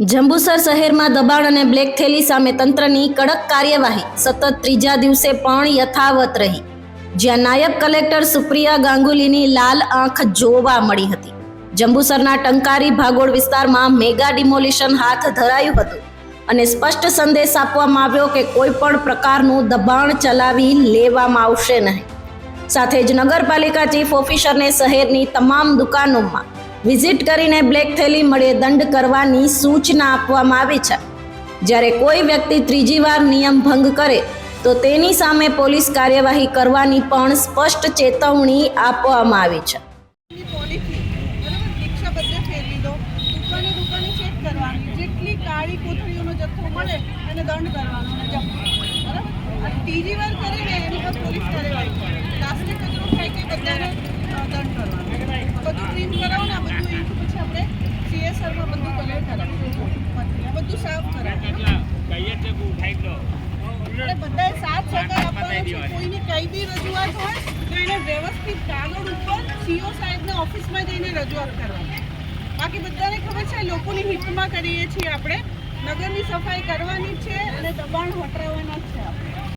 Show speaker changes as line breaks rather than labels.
જંબુસર શહેરમાં દબાણ અને બ્લેક થેલી સામે તંત્રની કડક કાર્યવાહી. સતત ત્રીજા દિવસે પણ યથાવત રહી. જ્યાં નાયબ કલેક્ટર સુપ્રિયા ગાંગુલીની લાલ આંખ જોવા મળી હતી. જંબુસરના ટંકારી ભાગોળ વિસ્તારમાં મેગા ડિમોલિશન હાથ ધરાયું હતું અને સ્પષ્ટ સંદેશ આપવામાં આવ્યો કે કોઈ પણ પ્રકારનું દબાણ ચલાવી લેવામાં આવશે નહીં. સાથે જ નગરપાલિકા ચીફ ઓફિસરને શહેરની તમામ દુકાનોમાં વિઝિટ કરીને બ્લેક થેલી મળે દંડ કરવાની સૂચના આપવામાં આવી છે. જ્યારે કોઈ વ્યક્તિ ત્રીજી વાર નિયમ ભંગ કરે, તો તેની સામે પોલીસ કાર્યવાહી કરવાની પણ સ્પષ્ટ ચેતવણી આપવામાં આવી છે.
જેટલી કાળી કોથળીઓનો ત્રીજી વાર કરે એની પર પોલીસ કાર્યવાહી કરે પ્લાસ્ટિક કચરો ફેંકે બધાને અ, દંડ કરવાનો બધું ક્લીન કરાવો ને આ બધું એનું પછી આપણે સીએસઆરમાં બધું કલર કરાવીએ બધું સાથ સહકાર આપવાનો કોઈની કઈ બી રજૂઆત હોય તો એને વ્યવસ્થિત કાગળ ઉપર સીઓ સાહેબને ઓફિસમાં જઈને રજૂઆત કરવાની. બાકી બધાને ખબર છે લોકોની હિતમાં કરીએ છીએ આપણે. નગરની સફાઈ કરવાની છે અને દબાણ હટાવવાના છે આપણે.